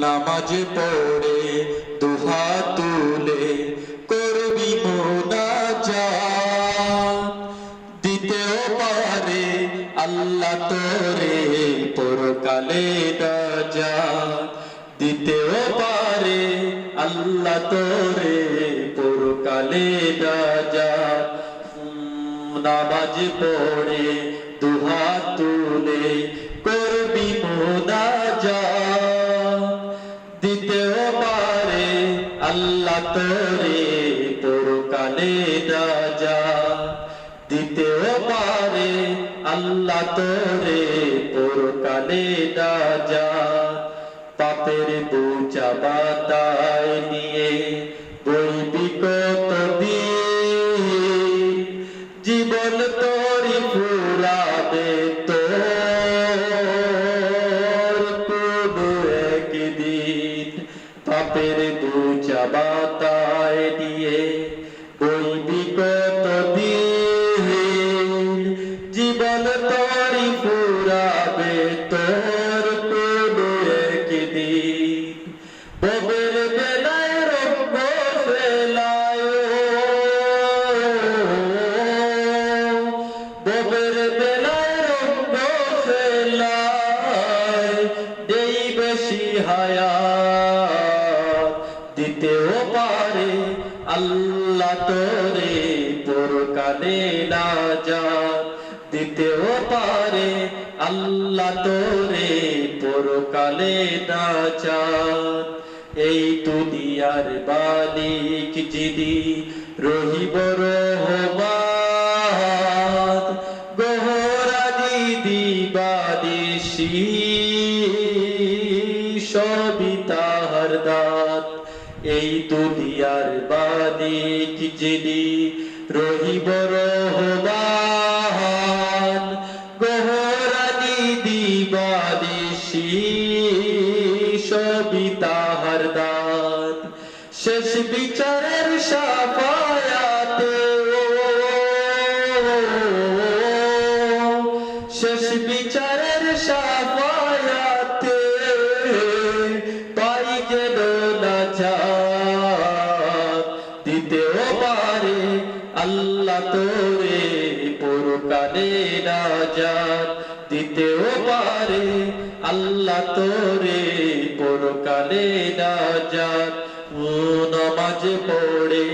নামাজ পড়ে দুহা তুলে করবি দিতেও পারে আল্লাহ তোরে পরকালে নাজাত। দিতেও পারে আল্লাহ তোরে পরকালে উম, নামাজ পড়ে দিতেও আল্লাহ তোরে পরকালে নাজাত দিতেও পারে আল্লাহ তোরে পরকালে রাজা। পাপের দু বাতায় পাপের বোঝা বাতায় নিয়ে বইবি দিন। জীবন তোরি ফুরাবে তোর কোনো একদিন। ববের বেলায় রঙ্গ ফেলায়। ববের বেলায় রঙ্গ ফেলায়। দেই বেশি দিতেও পারে আল্লাহ তোরে পরকালে না যা দিতেও পারে, আল্লাহ তোরে পরকালে না যা এই দুনিয়ার বালিক রহিব রহমান দাত এই দুনিয়ার বালিক যিনি রহিব রহমান গহরানি দিবাদিশি সবই তাহার দাত শেষ বিচারের সাফায়াতে শেষ বিচারের সাফায়াতে আল্লাহ তোরে পরকালে যাত দিতেও পারে। আল্লাহ তোরে পরকালে যাত ও নামাজ পড়ে,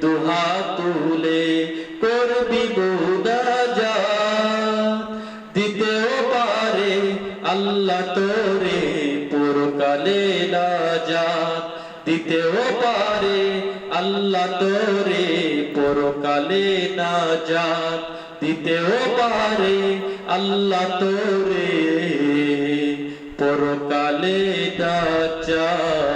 দুহা তুলে করবি মোনাজাত। দিতেও পারে, আল্লাহ তোরে পরকালে নাজাত। দিতেও পারে, আল্লাহ তোরে পরকালে না যান দিতেও পারে আল্লাহ তোরে। পরকালে নাজাত